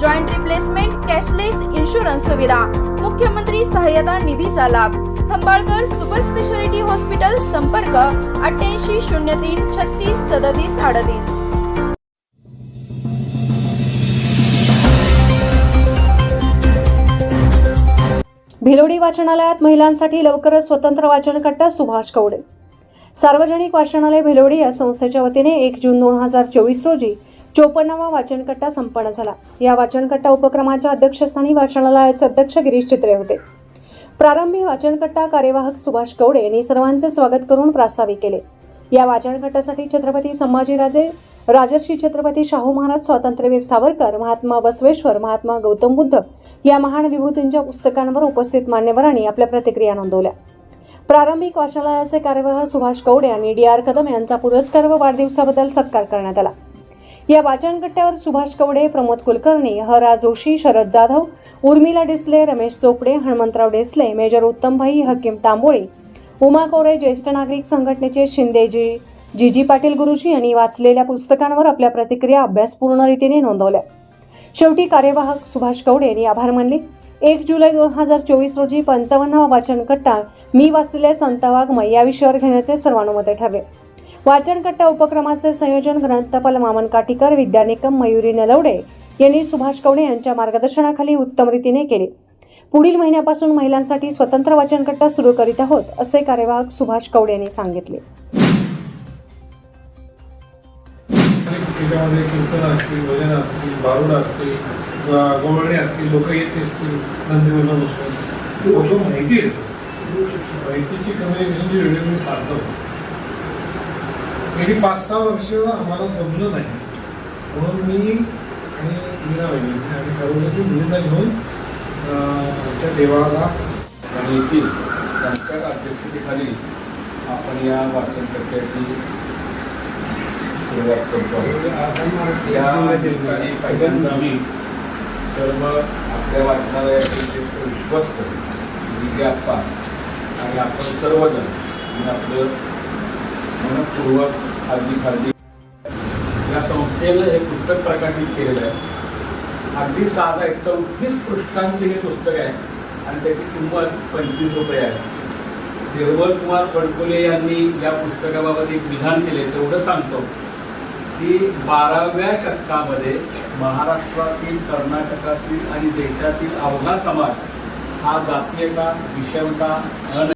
joint replacement cashless insurance सुविधा मुख्यमंत्री सहाय्यता निधीचा लाभ. खंबाळकर सुपर स्पेशालिटी हॉस्पिटल संपर्क अठ्ठ्याऐंशी शून्य तीन छत्तीस सदतीस अडतीस. भिलोडी वाचनालयात महिलांसाठी लवकरच स्वतंत्र वाचनकट्टा सुभाष कवडे. सार्वजनिक वाचनालय भिलोडी या संस्थेच्या वतीने एक जून दोन हजार चोवीस रोजी चोपन्नावा वाचनकट्टा संपन्न झाला. या वाचनकट्टा उपक्रमाच्या अध्यक्षस्थानी वाचनालयाचे अध्यक्ष गिरीश चित्रे होते. प्रारंभी वाचनकट्टा कार्यवाहक सुभाष कवडे यांनी सर्वांचे स्वागत करून प्रास्ताविक केले. या वाचनकट्टासाठी छत्रपती संभाजीराजे राजर्षी छत्रपती शाहू महाराज स्वातंत्र्यवीर सावरकर महात्मा बसवेश्वर महात्मा गौतम बुद्ध या महान विभूतींच्या पुस्तकांवर उपस्थित मान्यवरांनी आपल्या प्रतिक्रिया नोंदवल्या. प्रारंभिक वाचनालयाचे कार्यवाह सुभाष कवडे आणि डी आर कदम यांचा पुरस्कार व वाढदिवसाबद्दल सत्कार करण्यात आला. या वाचनकट्ट्यावर सुभाष कवडे प्रमोद कुलकर्णी हरा जोशी शरद जाधव उर्मिला डिसले रमेश चोपडे हनुमंतराव डिसले मेजर उत्तमभाई हकीम तांबोळी उमा कोरे ज्येष्ठ नागरिक संघटनेचे शिंदेजी जीजी पाटील गुरुजी यांनी वाचलेल्या पुस्तकांवर आपल्या प्रतिक्रिया अभ्यासपूर्ण रीतीने नोंदवल्या. शेवटी कार्यवाहक सुभाष कवडे यांनी आभार मानले. एक जुलै दोन हजार चोवीस रोजी पंचावन्नावा वाचनकट्टा मी वाचलेले संतवाग्मय या विषयावर घेण्याचे सर्वानुमते ठरले. वाचनकट्टा उपक्रमाचे संयोजन ग्रंथपाल मामन काटीकर विद्यानिकम मयुरी नलवडे यांनी सुभाष कवडे यांच्या मार्गदर्शनाखाली उत्तम रीतीने केले. पुढील महिन्यापासून महिलांसाठी स्वतंत्र वाचनकट्टा सुरू करीत आहोत असे कार्यवाहक सुभाष कवडे यांनी सांगितले. त्याच्यामध्ये कीर्तन असतील भजन असतील बारुड असतील किंवा गवळणी असतील लोक येत असतील नंदीवर्धन असतील लोक माहिती माहितीची कम्युनिकेशनची व्हिडिओ मी साधतो गेली पाच सहा वर्ष आम्हाला जमलं नाही म्हणून मी आणि मीरा वहिनी आम्ही ठरवलं की मुलींना घेऊन आमच्या देवाला आणि येथील त्यांच्या अध्यक्षतेखाली आपण या वाचन वाचनकर्त्याची सुरुवात करतो आहोत. या ठिकाणी पहिल्यांदा मी सर्व आपल्या वाचनालयाचे जे विश्वस्त विजय आप्पा आणि आपण सर्वजण मी आपलं मनपूर्वक हार्दिक हार्दिक या संस्थेनं हे पुस्तक प्रकाशित केलेलं आहे. अगदी साधा आहे चौतीस पृष्ठांचे हे पुस्तक आहे आणि त्याची किंमत पंचवीस रुपये आहे. निर्मल कुमार फडकुले यांनी या पुस्तकाबाबत एक विधान केले तेवढं सांगतो. की बाराव्या शतकामध्ये महाराष्ट्रातील कर्नाटकातील आणि देशातील अवघा समाज हा जातीयता विषमता अन